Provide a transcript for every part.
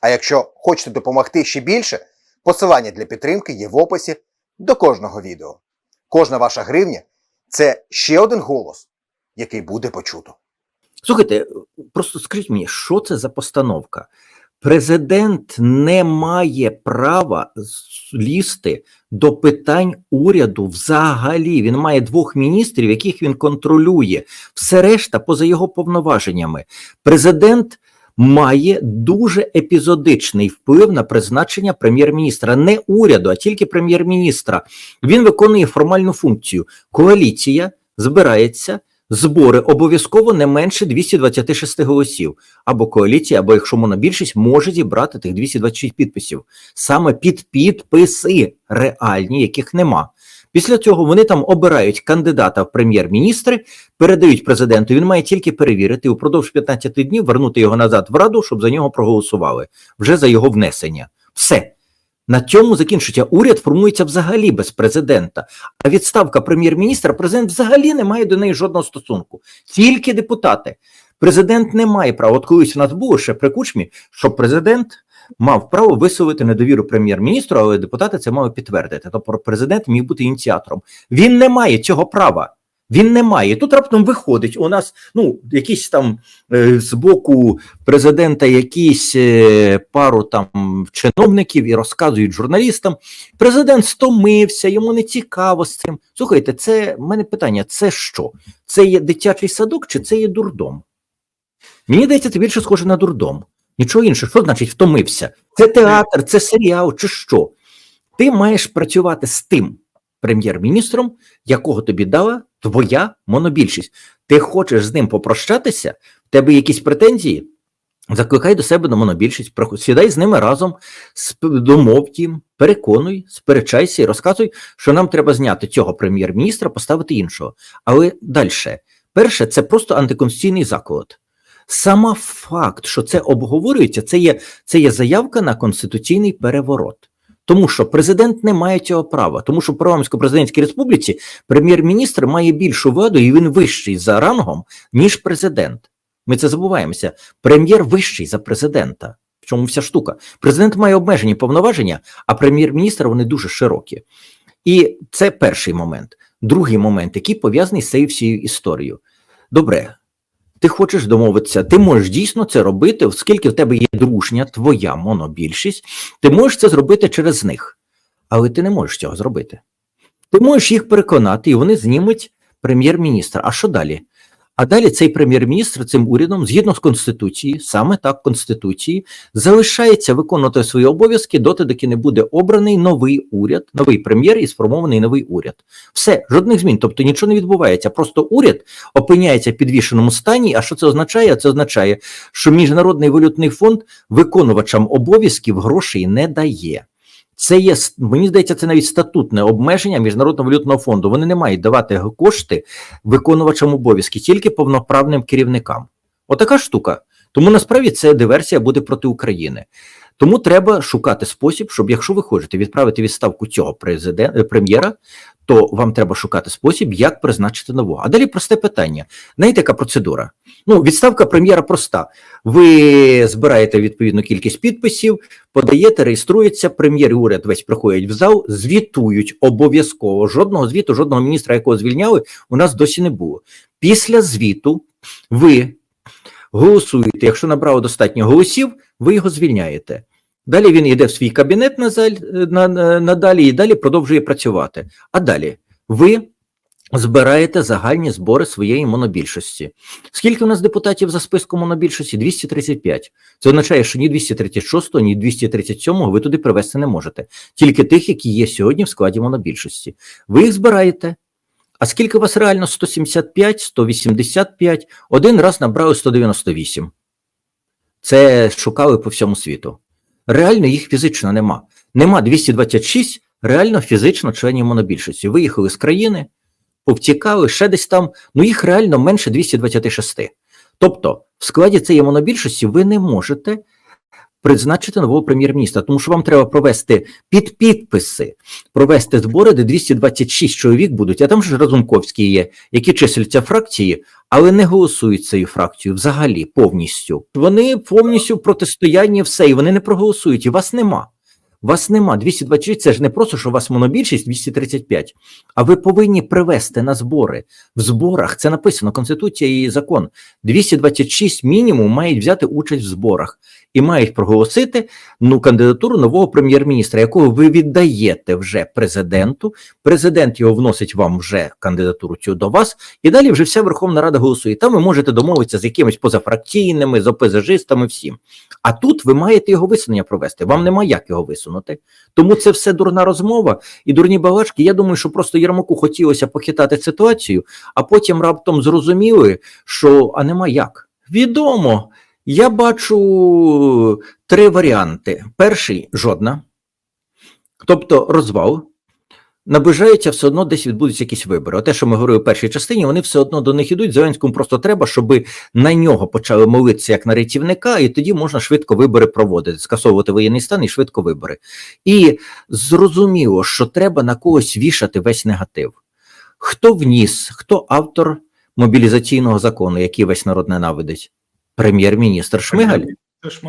А якщо хочете допомогти ще більше, посилання для підтримки є в описі до кожного відео. Кожна ваша гривня це ще один голос, який буде почуто. Слухайте, просто скажіть мені, що це за постановка? Президент не має права лізти до питань уряду взагалі. Він має двох міністрів, яких він контролює. Все решта поза його повноваженнями. Президент має дуже епізодичний вплив на призначення прем'єр-міністра, не уряду, а тільки прем'єр-міністра. Він виконує формальну функцію. Коаліція збирається збори обов'язково не менше 226 голосів. Або коаліція, або якщо монобільшість, може зібрати тих 226 підписів. Саме під підписи реальні, яких нема. Після цього вони там обирають кандидата в прем'єр-міністри, передають президенту. Він має тільки перевірити упродовж 15 днів, вернути його назад в раду, щоб за нього проголосували вже за його внесення. Все. На цьому закінчується. Уряд формується взагалі без президента. А відставка прем'єр-міністра, президент взагалі не має до неї жодного стосунку. Тільки депутати. Президент не має права. От колись у нас було ще при кучмі, що президент мав право висловити недовіру прем'єр-міністру, але депутати це мали підтвердити. Тобто президент міг бути ініціатором. Він не має цього права. Він не має. Тут раптом виходить у нас ну, якісь там е, з боку президента якісь е, пару там чиновників і розказують журналістам. Президент стомився, йому не цікаво з цим. Слухайте, це в мене питання: це що? Це є дитячий садок чи це є дурдом? Мені здається, це більше схоже на дурдом. Нічого іншого. Що значить втомився? Це театр, це серіал, чи що? Ти маєш працювати з тим прем'єр-міністром, якого тобі дала твоя монобільшість. Ти хочеш з ним попрощатися, в тебе якісь претензії? Закликай до себе на монобільшість, сідай з ними разом, домов їм, переконуй, сперечайся і розказуй, що нам треба зняти цього прем'єр-міністра, поставити іншого. Але далі, перше, це просто антиконституційний заклад. Сама факт, що це обговорюється, це є, це є заявка на конституційний переворот. Тому що президент не має цього права, тому що в парламентсько-президентській республіці прем'єр-міністр має більшу владу і він вищий за рангом, ніж президент. Ми це забуваємося. Прем'єр вищий за президента. В чому вся штука? Президент має обмежені повноваження, а прем'єр-міністр вони дуже широкі. І це перший момент. Другий момент, який пов'язаний з цією всією історією. Добре, ти хочеш домовитися, ти можеш дійсно це робити, оскільки в тебе є дружня, твоя монобільшість, ти можеш це зробити через них. Але ти не можеш цього зробити. Ти можеш їх переконати, і вони знімуть прем'єр-міністра. А що далі? А далі цей прем'єр-міністр цим урядом, згідно з Конституцією, саме так Конституції, залишається виконувати свої обов'язки доти, доки не буде обраний новий уряд, новий прем'єр і сформований новий уряд. Все, жодних змін, тобто нічого не відбувається. Просто уряд опиняється в підвішеному стані. А що це означає? Це означає, що Міжнародний валютний фонд виконувачам обов'язків грошей не дає. Це є мені здається, це навіть статутне обмеження Міжнародного валютного фонду. Вони не мають давати кошти виконувачам обов'язки, тільки повноправним керівникам. Отака штука. Тому насправді це диверсія буде проти України. Тому треба шукати спосіб, щоб якщо ви хочете відправити відставку цього президента прем'єра, то вам треба шукати спосіб, як призначити нового. А далі просте питання: знаєте, яка процедура? Ну, відставка прем'єра проста. Ви збираєте відповідну кількість підписів, подаєте, реєструється, прем'єр і уряд весь приходять в зал, звітують обов'язково. Жодного звіту, жодного міністра, якого звільняли, у нас досі не було. Після звіту ви голосуєте. Якщо набрало достатньо голосів, ви його звільняєте. Далі він йде в свій кабінет на, надалі і далі продовжує працювати. А далі ви збираєте загальні збори своєї монобільшості. Скільки у нас депутатів за списком монобільшості? 235. Це означає, що ні 236, ні 237 ви туди привести не можете. Тільки тих, які є сьогодні в складі монобільшості. Ви їх збираєте. А скільки у вас реально 175, 185, один раз набрали 198. Це шукали по всьому світу. Реально їх фізично нема. Нема 226 реально фізично членів монобільшості. Виїхали з країни, повтікали, ще десь там, ну їх реально менше 226. Тобто, в складі цієї монобільшості ви не можете призначити нового прем'єр-міністра, тому що вам треба провести під підписи, провести збори, де 226 чоловік будуть, а там ж Разумковський є, які числяться фракції, але не голосують цією фракцією взагалі повністю. Вони повністю в протистоянні все, і вони не проголосують, і вас нема. Вас нема 226, це ж не просто, що у вас монобільшість 235, а ви повинні привести на збори. В зборах це написано Конституція і закон. 226 мінімум мають взяти участь в зборах і мають проголосити ну кандидатуру нового прем'єр-міністра, якого ви віддаєте вже президенту. Президент його вносить вам вже кандидатуру цю до вас, і далі вже вся Верховна Рада голосує. Там ви можете домовитися з якимись позафракційними, з ОПЗЖистами, всім. А тут ви маєте його висунення провести. Вам нема як його висунути. Тому це все дурна розмова і дурні балачки. Я думаю, що просто Єрмаку хотілося похитати ситуацію, а потім раптом зрозуміли, що а нема як. Відомо. Я бачу три варіанти. Перший жодна. Тобто розвал. Наближається все одно десь відбудуться якісь вибори. Оте, що ми говорили в першій частині, вони все одно до них ідуть. Зеленському просто треба, щоб на нього почали молитися як на рятівника, і тоді можна швидко вибори проводити, скасовувати воєнний стан і швидко вибори. І зрозуміло, що треба на когось вішати весь негатив. Хто вніс, хто автор мобілізаційного закону, який весь народ ненавидить? Прем'єр-міністр Шмигаль.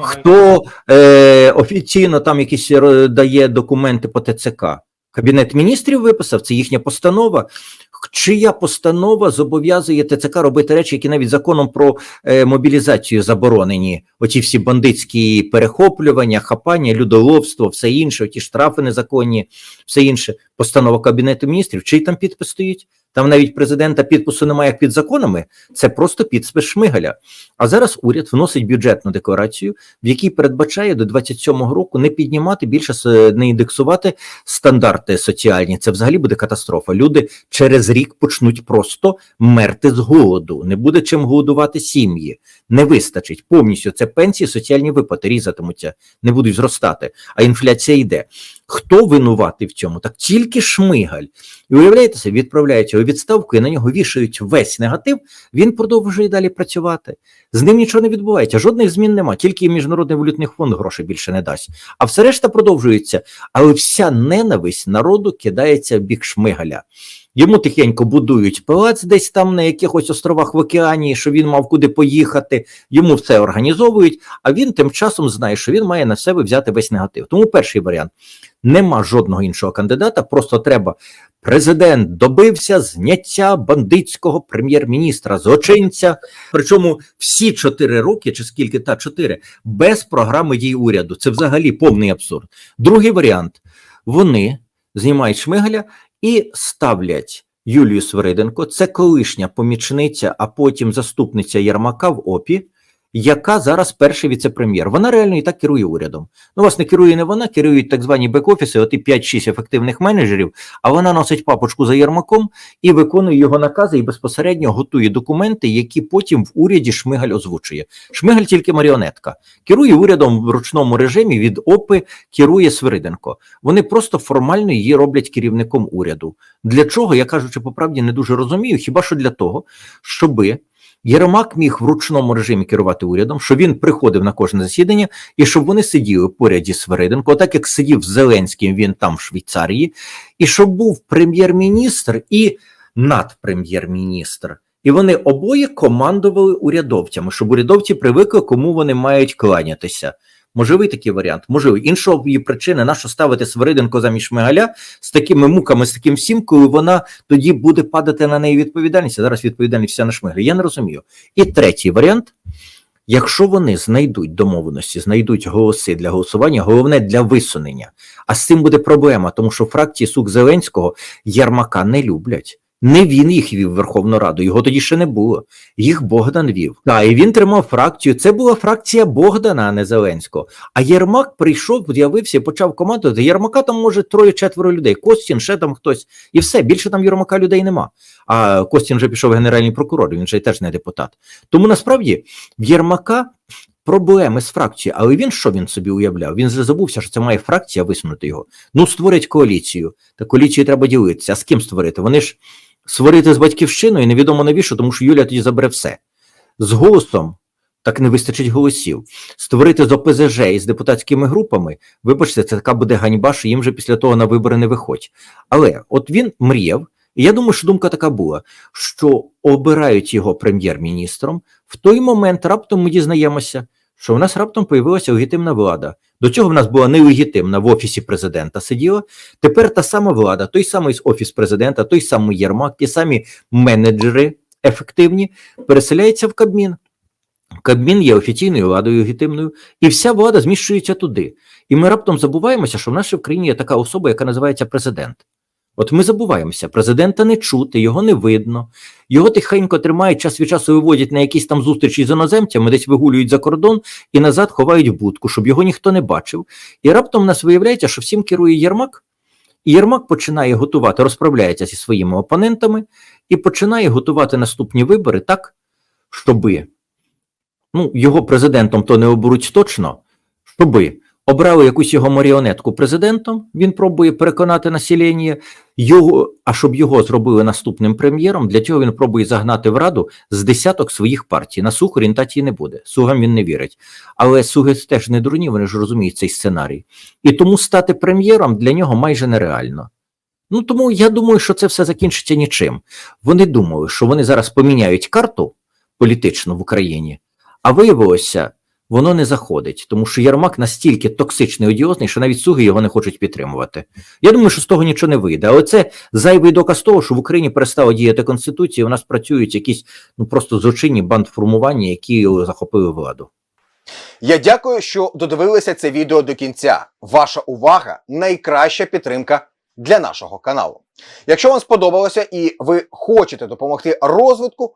Хто е, офіційно там якісь дає документи по ТЦК? Кабінет міністрів виписав, це їхня постанова. Чия постанова зобов'язує ТЦК робити речі, які навіть законом про е, мобілізацію заборонені? Оті всі бандитські перехоплювання, хапання, людоловство, все інше, ті штрафи незаконні, все інше. Постанова Кабінету міністрів. Чий там підпис стоїть? Там навіть президента підпису немає як під законами, це просто підпис Шмигаля. А зараз уряд вносить бюджетну декларацію, в якій передбачає до 27-го року не піднімати більше не індексувати стандарти соціальні. Це взагалі буде катастрофа. Люди через рік почнуть просто мерти з голоду. Не буде чим голодувати сім'ї. Не вистачить повністю. Це пенсії, соціальні виплати різатимуться, не будуть зростати. А інфляція йде. Хто винуватий в цьому? Так тільки шмигаль. І уявляєте себе, відправляють його відставку, і на нього вішають весь негатив. Він продовжує далі працювати. З ним нічого не відбувається, жодних змін нема, тільки міжнародний валютний фонд грошей більше не дасть. А все решта продовжується. Але вся ненависть народу кидається в бік шмигаля. Йому тихенько будують палац десь там на якихось островах в океані, що він мав куди поїхати. Йому все організовують, а він тим часом знає, що він має на себе взяти весь негатив. Тому перший варіант нема жодного іншого кандидата, просто треба. Президент добився зняття бандитського прем'єр-міністра, злочинця. Причому всі чотири роки, чи скільки та чотири, без програми дій уряду. Це взагалі повний абсурд. Другий варіант: вони знімають Шмигаля і ставлять Юлію Свириденко, це колишня помічниця, а потім заступниця Єрмака в ОПІ, яка зараз перший віце-прем'єр. Вона реально і так керує урядом. Ну, вас не керує не вона, керують так звані бек-офіси, оті 5-6 ефективних менеджерів, а вона носить папочку за Єрмаком і виконує його накази і безпосередньо готує документи, які потім в уряді Шмигаль озвучує. Шмигаль тільки маріонетка. Керує урядом в ручному режимі від ОПИ, керує Свириденко. Вони просто формально її роблять керівником уряду. Для чого, я кажучи по правді, не дуже розумію, хіба що для того, щоби Єрмак міг в ручному режимі керувати урядом, що він приходив на кожне засідання, і щоб вони сиділи поряд зі Свериденко, так як сидів Зеленським, він там в Швейцарії, і щоб був прем'єр-міністр і надпрем'єр-міністр. І вони обоє командували урядовцями, щоб урядовці привикли, кому вони мають кланятися. Можливий такий варіант? Можливий. Іншої причини, на що ставити Свириденко замість Шмигаля з такими муками, з таким всім, коли вона тоді буде падати на неї відповідальність. а Зараз відповідальність вся на Шмигаля. Я не розумію. І третій варіант. Якщо вони знайдуть домовленості, знайдуть голоси для голосування, головне для висунення. А з цим буде проблема, тому що фракції Сук Зеленського Ярмака не люблять. Не він їх вів Верховну Раду, його тоді ще не було. Їх Богдан вів. Так, і він тримав фракцію. Це була фракція Богдана, а не Зеленського. А Єрмак прийшов, з'явився і почав командувати. Єрмака там може троє-четверо людей. Костін, ще там хтось, і все. Більше там Єрмака людей нема. А Костін вже пішов генеральний прокурор, він же теж не депутат. Тому насправді в Єрмака проблеми з фракцією. Але він що він собі уявляв? Він забувся, що це має фракція висунути його. Ну, створять коаліцію. Та коаліцію треба ділитися. А з ким створити? Вони ж створити з батьківщиною невідомо навіщо, тому що Юля тоді забере все. З голосом так не вистачить голосів. Створити з ОПЗЖ і з депутатськими групами, вибачте, це така буде ганьба, що їм вже після того на вибори не виходь. Але от він мріяв, і я думаю, що думка така була, що обирають його прем'єр-міністром. В той момент раптом ми дізнаємося, що в нас раптом появилася легітимна влада. До цього в нас була нелегітимна в офісі президента сиділа. Тепер та сама влада, той самий офіс президента, той самий Єрмак, ті самі менеджери ефективні, переселяється в Кабмін. Кабмін є офіційною владою легітимною, і вся влада зміщується туди. І ми раптом забуваємося, що в нашій Україні є така особа, яка називається президент. От ми забуваємося, президента не чути, його не видно. Його тихенько тримають, час від часу виводять на якісь там зустрічі з іноземцями, десь вигулюють за кордон і назад ховають в будку, щоб його ніхто не бачив. І раптом в нас виявляється, що всім керує Єрмак, і Єрмак починає готувати, розправляється зі своїми опонентами і починає готувати наступні вибори так, щоби ну, його президентом то не оберуть точно, щоби обрали якусь його маріонетку президентом, він пробує переконати населення, його, а щоб його зробили наступним прем'єром, для цього він пробує загнати в раду з десяток своїх партій. На сух орієнтації не буде. Сугам він не вірить. Але суги теж не дурні, вони ж розуміють цей сценарій. І тому стати прем'єром для нього майже нереально. Ну тому я думаю, що це все закінчиться нічим. Вони думали, що вони зараз поміняють карту політичну в Україні, а виявилося, воно не заходить, тому що Єрмак настільки токсичний одіозний, що навіть слуги його не хочуть підтримувати. Я думаю, що з того нічого не вийде. Але це зайвий доказ того, що в Україні перестала діяти конституція. У нас працюють якісь ну просто злочинні бандформування, які захопили владу. Я дякую, що додивилися це відео до кінця. Ваша увага найкраща підтримка для нашого каналу. Якщо вам сподобалося і ви хочете допомогти розвитку,